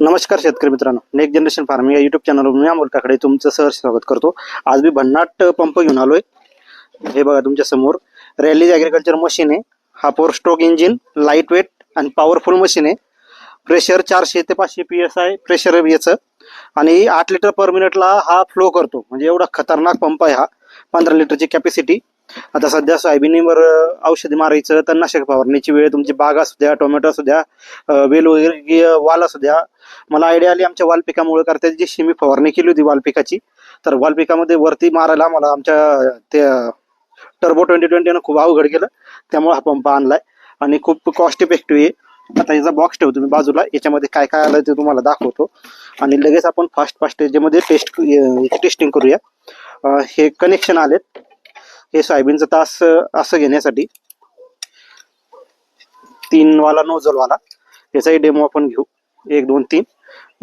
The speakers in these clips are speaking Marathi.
नमस्कार शेतकरी मित्रांनो. नेक्स्ट जनरेशन फार्मिंग या युट्यूब चॅनलवर मी अमोल काकडे तुमचं सहर्ष स्वागत करतो. आज मी भन्नाट पंप घेऊन आलोय. हे बघा तुमच्यासमोर. रॅलीज ॲग्रिकल्चर मशीन आहे. हा four stroke engine light weight आणि पॉवरफुल मशीन आहे. प्रेशर चारशे ते पाचशे पी एस आहे प्रेशर याचं. आणि आठ लिटर पर मिनिटला हा फ्लो करतो. म्हणजे एवढा खतरनाक पंप आहे हा. पंधरा लिटरची कॅपॅसिटी आता सध्या सोयाबीनवर औषधी मारायचं तणनाशक फवारणीची वेळ तुमची बाग असू द्या टोमॅटो असू द्या वेल वगैरे वाल असू द्या. मला आयडिया आली आमच्या वालपिकामुळे करता जी मी फवारणी केली होती वालपिकाची तर वालपिकामध्ये वरती मारायला मला आमच्या त्या टर्बो ट्वेंटी ट्वेंटीनं खूप अवघड केलं. त्यामुळे हा पंप आणलाय. आणि खूप कॉस्ट इफेक्टिव्ह आहे. आता याचा बॉक्स ठेवतो मी बाजूला. याच्यामध्ये काय काय आलं ते तुम्हाला दाखवतो. आणि लगेच आपण फास्ट फास्ट याच्यामध्ये टेस्ट टेस्टिंग करूया. हे कनेक्शन आलेत. हे सोयाबीनचं तास असं घेण्यासाठी तीन वाला याचाही डेमो आपण घेऊ. एक दोन तीन.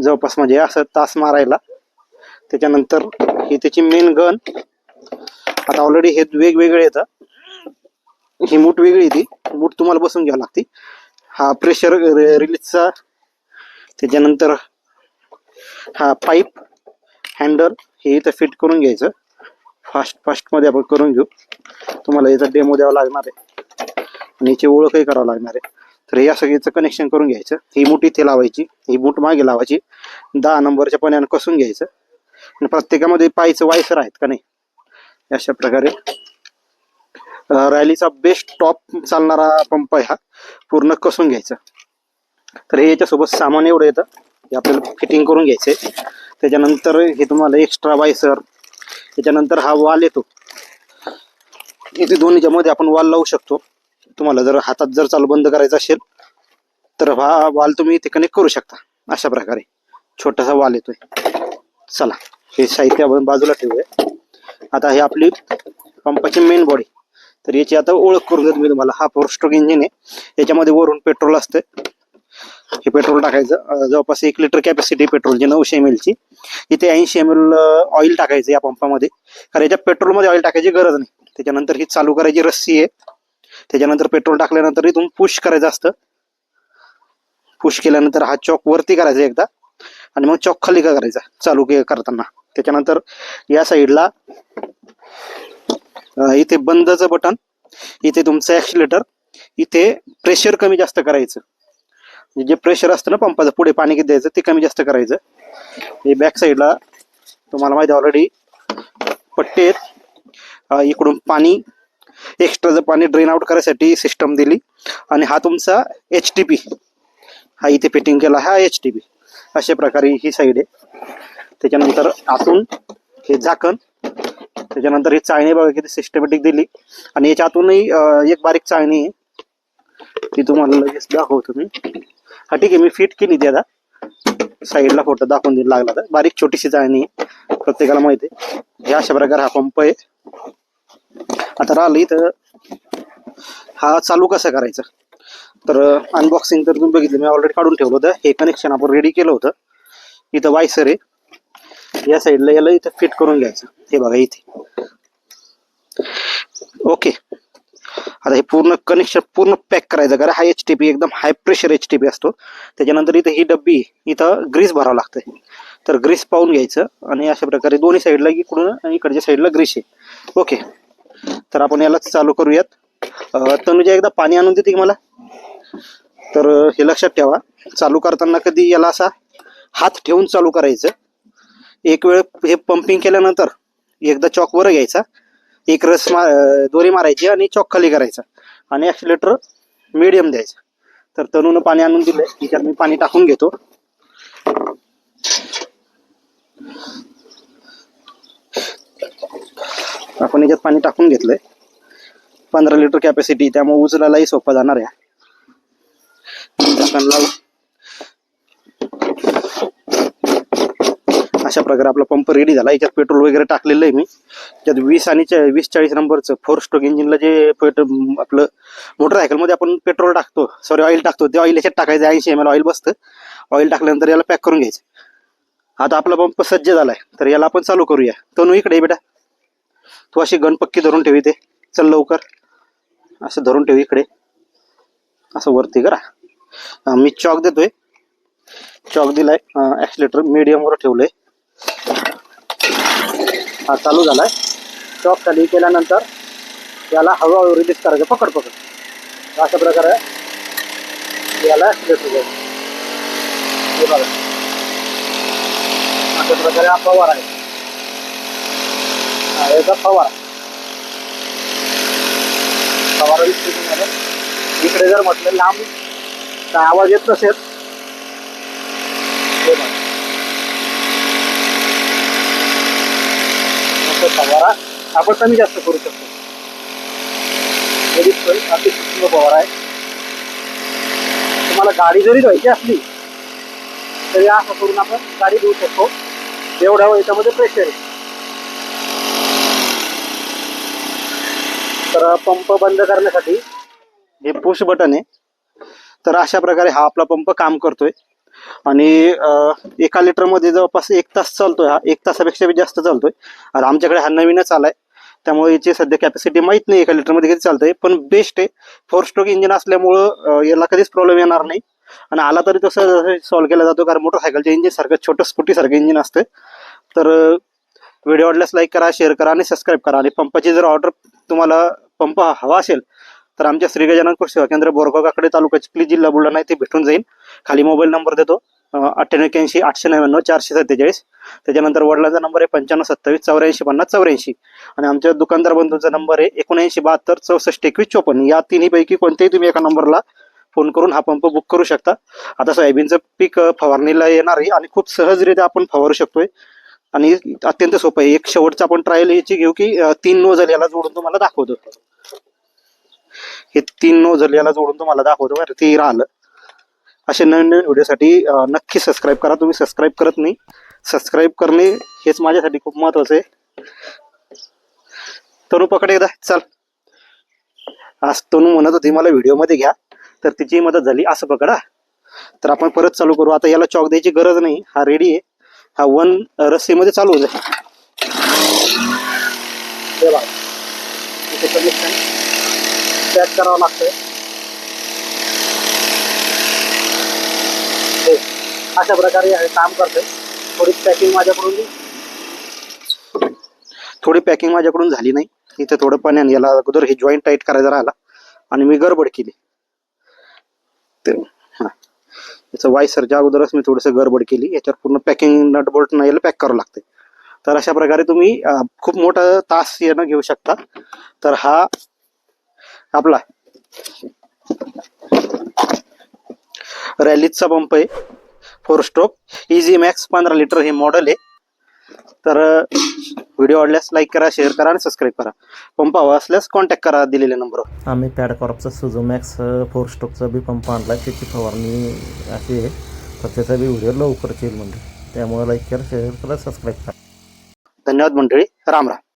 जवळपास म्हणजे असं तास मारायला. त्याच्यानंतर ही त्याची मेन गन आता ऑलरेडी हे वेगवेगळे येतं ही. मूठ वेगळी येते ती. मूठ तुम्हाला बसून घ्यावी लागते. हा प्रेशर रिलीजचा त्याच्यानंतर हा पाईप हँडल हे इथं फिट करून घ्यायचं. फास्ट फास्टमध्ये आपण करून घेऊ. तुम्हाला याचा डेमो द्यावा लागणार आहे. आणि याची ओळखही करावं लागणार आहे. तर या सगळ्याचं कनेक्शन करून घ्यायचं. ही मूठ इथे लावायची. ही मूठ मागे लावायची. दहा नंबरच्या पाण्यानं कसून घ्यायचं. आणि प्रत्येकामध्ये पायचं वायसर आहेत का नाही? अशा प्रकारे. रॅलीचा बेस्ट टॉप चालणारा पंप आहे हा. पूर्ण कसून घ्यायचा. तर हे याच्यासोबत सामान एवढं येतं. हे आपल्याला फिटिंग करून घ्यायचंय. त्याच्यानंतर हे तुम्हाला एक्स्ट्रा वायसर त्याच्यानंतर हा वाल येतो. इथे दोन्हीच्या मध्ये आपण वाल लावू शकतो. तुम्हाला जर हातात जर चालू बंद करायचा असेल तर हा वाल तुम्ही इथे कनेक्ट करू शकता. अशा प्रकारे. छोटासा वाल येतोय. चला हे साहित्य आपण बाजूला ठेवूया. आता हे आपली पंपाची मेन बॉडी तर याची आता ओळख करून देतो मी तुम्हाला. हा फोर स्ट्रोक इंजिन आहे. याच्यामध्ये वरून पेट्रोल असतं हे पेट्रोल टाकायचं. जवळपास एक लिटर कॅपॅसिटी पेट्रोलची नऊशे एम ची. इथे ऐंशी एम एल ऑइल टाकायचं या पंपामध्ये कारण याच्या पेट्रोलमध्ये ऑइल टाकायची गरज नाही. त्याच्यानंतर ही चालू करायची रस्सी आहे. त्याच्यानंतर पेट्रोल टाकल्यानंतर इथून पुश करायचं असतं. पुश केल्यानंतर हा चॉक वरती करायचा एकदा. आणि मग चॉक खाली का करायचा? चालू करताना. त्याच्यानंतर या साईडला इथे बंदचं बटन इथे तुमचं ॲक्सिलेटर इथे प्रेशर कमी जास्त करायचं. जे प्रेशर असतं ना पंपाचं पुढे पाणी किती द्यायचं ते कमी जास्त करायचं. हे बॅक साईडला तुम्हाला माहिती ऑलरेडी पट्टे आहेत. इकडून पाणी एक्स्ट्राचं पाणी ड्रेन आउट करायसाठी सिस्टम दिली. आणि हा तुमचा एच टी पी हा इथे फिटिंग केला हा एच टी पी अशा प्रकारे ही साईड आहे. त्याच्यानंतर आतून हे झाकण त्याच्यानंतर ही चाळणी बघा किती सिस्टमॅटिक दिली. आणि याच्या आतूनही एक बारीक चाळणी आहे. ती तुम्हाला लगेच दाखवतो मी. हा ठीक आहे मी फिट केली ती आता. साईडला फोटो दाखवून दिला लागला तर. बारीक छोटीशी चाळणी आहे. प्रत्येकाला माहिती आहे. हे अशा प्रकारे हा पंप आहे. आता राहिलं इथं. हा चालू कसा करायचा? तर अनबॉक्सिंग तर तुम्ही बघितलं मी ऑलरेडी काढून ठेवलं होतं. हे कनेक्शन आपण रेडी केलं होतं. इथं वायसर आहे. या साईडला याला इथं फिट करून घ्यायचं. हे बघा इथे. ओके आता हे पूर्ण कनेक्शन पूर्ण पॅक करायचं कारण हा एच टी पी एकदम high pressure H T P असतो. त्याच्यानंतर इथं ही डब्बी इथं ग्रीस भरावं लागतं तर ग्रीस पाहून घ्यायचं आणि अशा प्रकारे दोन्ही साईडला इकडून आणि इकडच्या साईडला ग्रीस आहे. ओके तर आपण यालाच चालू करूयात. तनुजा एकदा पाणी आणून देते मला? तर हे लक्षात ठेवा. चालू करताना कधी याला असा हात ठेवून चालू करायचं. एक वेळ हे पंपिंग केल्यानंतर एकदा चॉकवर घ्यायचा. एक रस मा दोरी मारायची आणि चॉक करायचा. आणि ॲक्सिलेटर मिडियम द्यायचं. तर तनूनं पाणी आणून दिलंय. त्याच्यात मी पाणी टाकून घेतो. आपण याच्यात पाणी टाकून घेतलंय. पंधरा लिटर कॅपॅसिटी त्यामुळे उचलायलाही सोपा जाणार आहे झाकण लावू अशा प्रकारे आपला पंप रेडी झाला. याच्यात पेट्रोल वगैरे टाकलेलं आहे मी. त्यात वीस आणि वीस चाळीस नंबरचं फोर स्ट्रोक इंजिनला जे पेट आपलं मोटरसायकलमध्ये आपण पेट्रोल टाकतो. सॉरी ऑइल टाकतो. ते ऑइल याच्यात टाकायचं. ऐंशी एम एल ऑइल बसतं. ऑइल टाकल्यानंतर याला पॅक करून घ्यायचं. आता आपला पंप सज्ज झाला आहे तर याला आपण चालू करूया. तनू इकडे बेटा. तू अशी गणपक्की धरून ठेवी ते चल लवकर. असं धरून ठेव इकडे. असं वरती करा. मी चॉक देतोय. चॉक दिलाय. ॲक्सिलेटर मीडियमवर ठेवलंय. हा चालू झालाय. चॉक खाली केल्यानंतर याला हळूहळू रिलीज करायचं पकड पकड. अशा प्रकारे याला ॲक्सिलेटर द्यायचं हे बघा. अशा प्रकारे हा पवार आहे. हा याचा फवारा फवारा इकडे जर म्हटलं लांब काय आवाज येत नसेल हे फवारा आपण कमी जास्त करू शकतो. म्हणजे अति सूक्ष्म फवारा आहे. तुम्हाला गाडी जरी धुवायची असली तरी असं करून आपण गाडी धुवू शकतो. एवढ्या याच्यामध्ये प्रेशर आहे. तर पंप बंद करण्यासाठी हे पुश बटन आहे. तर अशा प्रकारे हा आपला पंप काम करतोय. आणि एका लिटरमध्ये जवळपास एक तास चालतोय हा. एक तासापेक्षा बी जास्त चालतोय. आता आमच्याकडे हा नवीनच आलाय. त्यामुळे याची सध्या कॅपॅसिटी माहीत नाही एका लिटरमध्ये किती चालतंय. पण बेस्ट आहे. फोर स्ट्रोक इंजिन असल्यामुळं याला कधीच प्रॉब्लेम येणार नाही. आणि आला तरी तसं सॉल्व्ह केला जातो. कारण मोटरसायकलच्या इंजिन सारखं छोटं स्कूटीसारखं इंजिन असतं तर व्हिडिओ आवडल्यास लाईक करा शेअर करा आणि सबस्क्राईब करा. आणि पंपाची जर ऑर्डर तुम्हाला पंप हवा असेल तर आमच्या श्री गजानन कृषी सेवा केंद्र बोरगाव काकडे तालुका चिखली जिल्हा बुलढाणा ते भेटून जाईल. खाली मोबाईल नंबर देतो. अठ्ठ्याण्णव एक्याऐंशी आठशे नव्याण्णव चारशे सत्तेचाळीस. त्याच्यानंतर वडिलांचा नंबर आहे पंच्याण्णव सत्तावीस चौऱ्याऐंशी पन्नास चौऱ्याऐंशी. आणि आमच्या दुकानदार बंधूंचा नंबर आहे एकोणऐंशी बहात्तर चौसष्ट एकवीस चोपन्न. या तिन्हीपैकी कोणत्याही तुम्ही एका नंबरला फोन करून हा पंप बुक करू शकता. आता सोयाबीनचं पीक फवारणीला येणार आहे आणि खूप सहजरित्या आपण फवारू शकतोय. आणि अत्यंत सोपं आहे. एक शेवटचा आपण ट्रायल याची घेऊ की तीन नोजल याला जोडून तुम्हाला दाखवतो. हे तीन नोजल याला जोडून तुम्हाला दाखवतो बरं ते राहिलं. असे नवीन नवीन व्हिडिओसाठी नक्की सबस्क्राईब करा. तुम्ही सबस्क्राईब करत नाही सबस्क्राईब करणे हेच माझ्यासाठी खूप महत्वाचं आहे. तनू पकड एकदा चल. आज तनू म्हणत होती मला व्हिडिओमध्ये घ्या. तर तिची मदत झाली असं पकडा तर आपण परत चालू करू. आता याला चॉक द्यायची गरज नाही हा रेडी आहे. हा वन रस्सीमध्ये चालू होत हे पॅक करावं लागतंय. अशा प्रकारे काम करते थोडी पॅकिंग माझ्याकडून थोडी पॅकिंग माझ्याकडून झाली नाही. इथे थोडं पाण्याने याला अगोदर हे जॉईंट टाईट करायचा राहिला. आणि मी गडबड केली. ते हां. याचं वायसरच्या अगोदरच मी थोडंसं गडबड केली. याच्यावर पूर्ण पॅकिंग नटबोल्ट नाही याला पॅक करावं लागते तर अशा प्रकारे तुम्ही खूप मोठा तास येणं घेऊ शकता. तर हा आपला. रॅलीचा पंप आहे. फोर स्ट्रोक इझी मॅक्स पंधरा लिटर हे मॉडेल आहे. तर व्हिडिओ आवडल्यास लाईक करा शेअर करा आणि सबस्क्राईब करा. पंप हवा असल्यास कॉन्टॅक्ट करा दिलेल्या नंबरवर आम्ही पॅडकॉर्पचा सुझो मॅक्स फोर स्टोकचा बी पंप आणला त्याची फवारणी अशी आहे. तर त्याचा बी व्हिडिओ लवकरच येईल म्हणजे. त्यामुळे लाईक करा शेअर करा सबस्क्राईब करा. धन्यवाद मंडळी. राम राम.